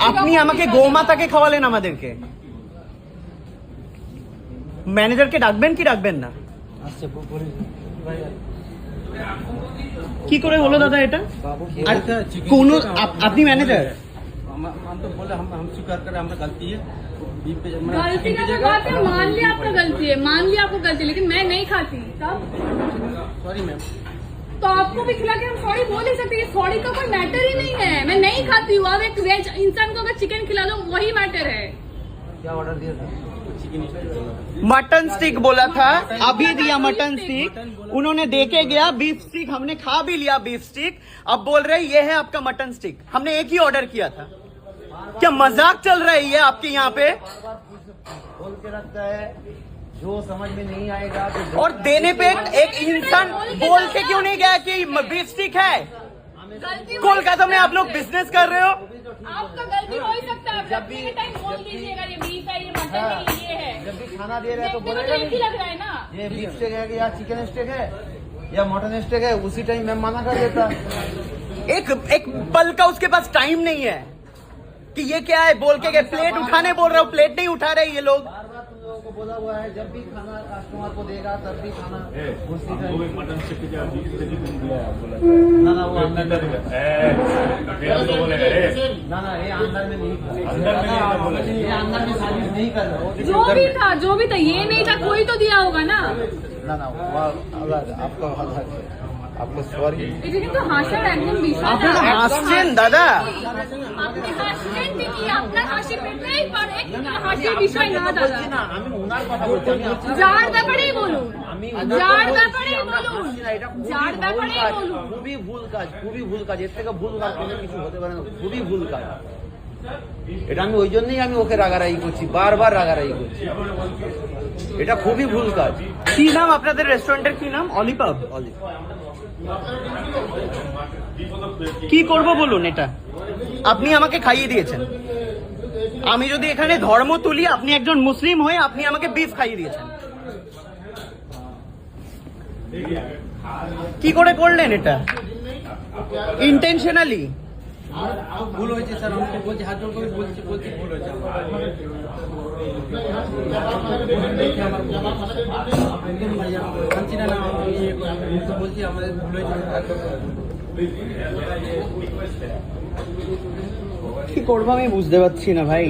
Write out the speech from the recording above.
আপনি রকম আমাকে বিষয় গোমাতাকে খাওয়ালেন আমাদেরকে ম্যানেজারকে ডাকবেন কি ডাকবেন না আসছে বলে ভাই কি করে হলো দাদা এটা बाबू আর बोला था चिकन কোন का- আপ- আপনি ম্যানেজার हम हम तो बोले हम हम स्वीकार करें हमारा गलती है बीफ पे मैं गलती चिकन का की तो जगह बात है मान लिया आपका गलती है मान लिया आपको गलती है, लेकिन मैं नहीं खाती तब सॉरी मैम तो आपको भी खिला के हम सॉरी बोल ही सकते हैं सॉरी का कोई मैटर ही नहीं है मैं नहीं खाती हूँ अब एक वेज इंसान को अगर चिकन खिला लो वही मैटर है। क्या ऑर्डर दिया था? मटन स्टिक बोला था। अभी दिया मटन स्टिक उन्होंने दे के गया बीफ स्टिक हमने खा भी लिया बीफ स्टिक अब बोल रहे ये है आपका मटन स्टिक हमने एक ही ऑर्डर किया था। क्या मज़ाक चल रही है आपके यहाँ पे? बोल के रखता है जो समझ में नहीं आएगा और देने पे एक, इंसान बोल के क्यों नहीं गया कि बीफ स्टिक हो? कोलकाता में आप लोग बिज़नेस कर रहे हो? आपका गलती हो ही सकता है। जब भी- टाइम बोल दीजिएगा ये बीफ है ये मटन हाँ। है ये है। जब भी खाना दे रहा है तो में बोलेगा तो एक ही लग रहा है ना। ये बीफ स्टेक है या चिकन स्टेक है या मटन स्टेक है उसी टाइम मैं मना कर देता। एक एक पल का उसके पास टाइम नहीं है। कि ये क्या है? बोल के गए प्लेट उठाने बोल रहा हूँ प्लेट नहीं उठा रहे ये लोगों। को बोला हुआ है जब भी खाना कस्टमर को देगा तब भी खाना उसी मटन दिया ना ना वो अंदर में ना ना ये अंदर में नहीं अंदर में नहीं ये अंदर में सर्विस नहीं कर रहा जो भी था जो भी था ये नहीं था कोई तो दिया होगा ना। না না খুবই ভুল কাজ খুবই ভুল কাজ এর থেকে ভুল কাজ কোনো কিছু হতে পারে না খুবই ভুল কাজ। এটা আমি ওই জন্যই আমি ওকে রাগারাগি করছি বারবার রাগারাগি করছি। এটা খুবই ভুল কাজ। কি নাম আপনাদের রেস্টুরেন্টের কি নাম? অলিপাব কি করব বলুন এটা? আপনি আমাকে খাইয়ে দিয়েছেন। আমি যদি এখানে ধর্ম তুলি আপনি একজন মুসলিম হয়ে আপনি আমাকে বিফ খাইয়ে দিয়েছেন। কি করে করলেন এটা? ইন্টেনশনালি ভুল হয়েছে স্যার, আমাকে বলছি, হাত জোর করে বলছি বলছি ভুল হয়েছে বলছি না না বলছি আমাদের ভুল হয়েছে কি করব আমি বুঝতে পারছি না ভাই।